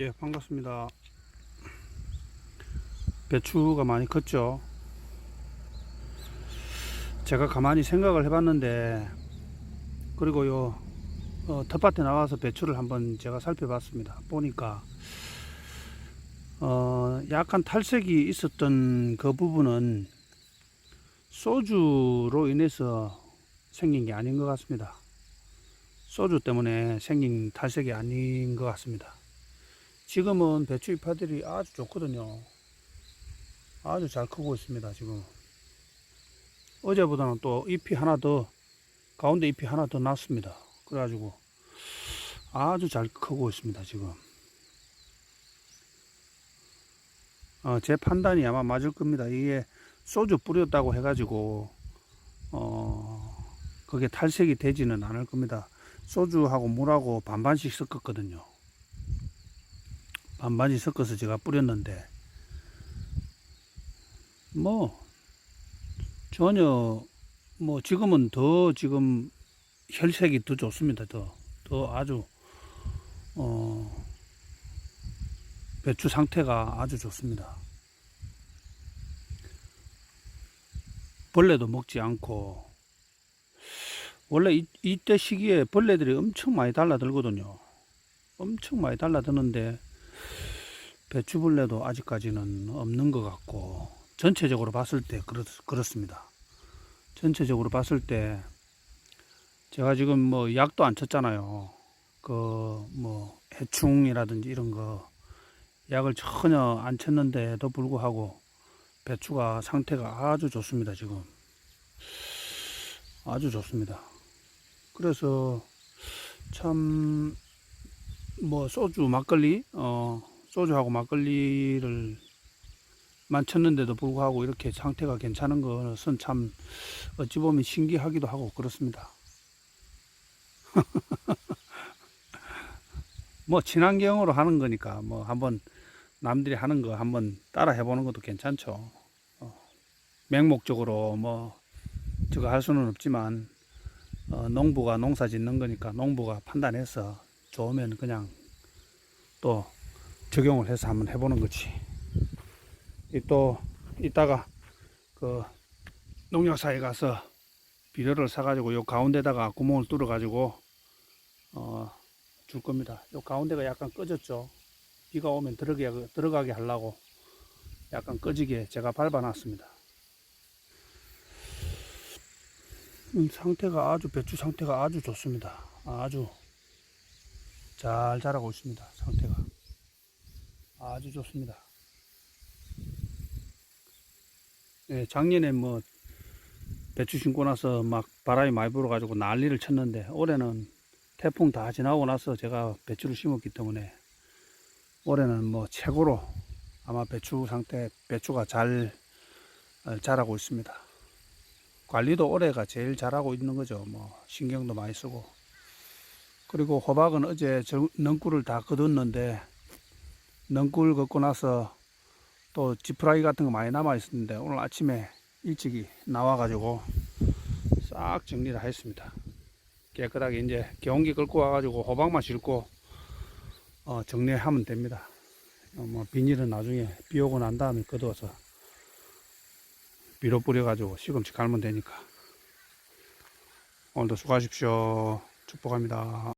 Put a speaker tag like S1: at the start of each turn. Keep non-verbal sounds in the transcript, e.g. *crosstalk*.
S1: 예, 반갑습니다. 배추가 많이 컸죠. 제가 가만히 생각을 해봤는데, 그리고 요, 어, 텃밭에 나와서 배추를 한번 제가 살펴봤습니다. 보니까, 어, 약간 탈색이 있었던 그 부분은 소주로 인해서 생긴 게 아닌 것 같습니다. 소주 때문에 생긴 탈색이 아닌 것 같습니다. 지금은 배추 잎파들이 아주 좋거든요. 아주 잘 크고 있습니다, 지금. 어제보다는 또 잎이 하나 더, 가운데 잎이 하나 더 났습니다. 그래가지고 아주 잘 크고 있습니다, 지금. 어, 제 판단이 아마 맞을 겁니다. 이게 소주 뿌렸다고 해가지고, 어, 그게 탈색이 되지는 않을 겁니다. 소주하고 물하고 반반씩 섞었거든요. 반반씩 섞어서 제가 뿌렸는데, 뭐, 전혀, 뭐, 지금은 더 지금 혈색이 더 좋습니다. 더, 더 아주, 어, 배추 상태가 아주 좋습니다. 벌레도 먹지 않고, 원래 이, 이때 시기에 벌레들이 엄청 많이 달라들거든요. 엄청 많이 달라드는데 배추벌레도 아직까지는 없는 것 같고 전체적으로 봤을 때 그렇, 그렇습니다. 전체적으로 봤을 때 제가 지금 뭐 약도 안 쳤잖아요. 그 뭐 해충이라든지 이런 거 약을 전혀 안 쳤는데도 불구하고 배추가 상태가 아주 좋습니다. 지금 아주 좋습니다. 그래서 참 뭐 소주 막걸리 어 소주하고 막걸리를 만쳤는데도 불구하고 이렇게 상태가 괜찮은 것은 참 어찌 보면 신기하기도 하고 그렇습니다. *laughs* 뭐 친환경으로 하는 거니까 뭐 한번 남들이 하는 거 한번 따라 해보는 것도 괜찮죠. 어, 맹목적으로 뭐 저거 할 수는 없지만 어, 농부가 농사 짓는 거니까 농부가 판단해서 좋으면 그냥 또 적용을 해서 한번 해보는 거지. 이또 이따가 그 농약사에 가서 비료를 사가지고 요 가운데다가 구멍을 뚫어가지고 어, 줄 겁니다. 요 가운데가 약간 꺼졌죠. 비가 오면 들어가게, 들어가게 하려고 약간 꺼지게 제가 밟아놨습니다. 음, 상태가 아주 배추 상태가 아주 좋습니다. 아주 잘 자라고 있습니다. 상태가 아주 좋습니다. 예, 작년에 뭐 배추 심고 나서 막 바람이 많이 불어가지고 난리를 쳤는데 올해는 태풍 다 지나고 나서 제가 배추를 심었기 때문에 올해는 뭐 최고로 아마 배추 상태 배추가 잘 어, 자라고 있습니다. 관리도 올해가 제일 잘하고 있는 거죠. 뭐 신경도 많이 쓰고 그리고 호박은 어제 저 넝굴을 다 걷었는데 넝굴 걷고 나서 또 지프라이 같은 거 많이 남아 있었는데 오늘 아침에 일찍이 나와 가지고 싹 정리를 했습니다. 깨끗하게 이제 경운기 끌고 와 가지고 호박만 싣고 어, 정리하면 됩니다. 어, 뭐 비닐은 나중에 비 오고 난 다음에 걷어서 비료 뿌려 가지고 시금치 갈면 되니까 오늘도 수고하십시오. 축복합니다.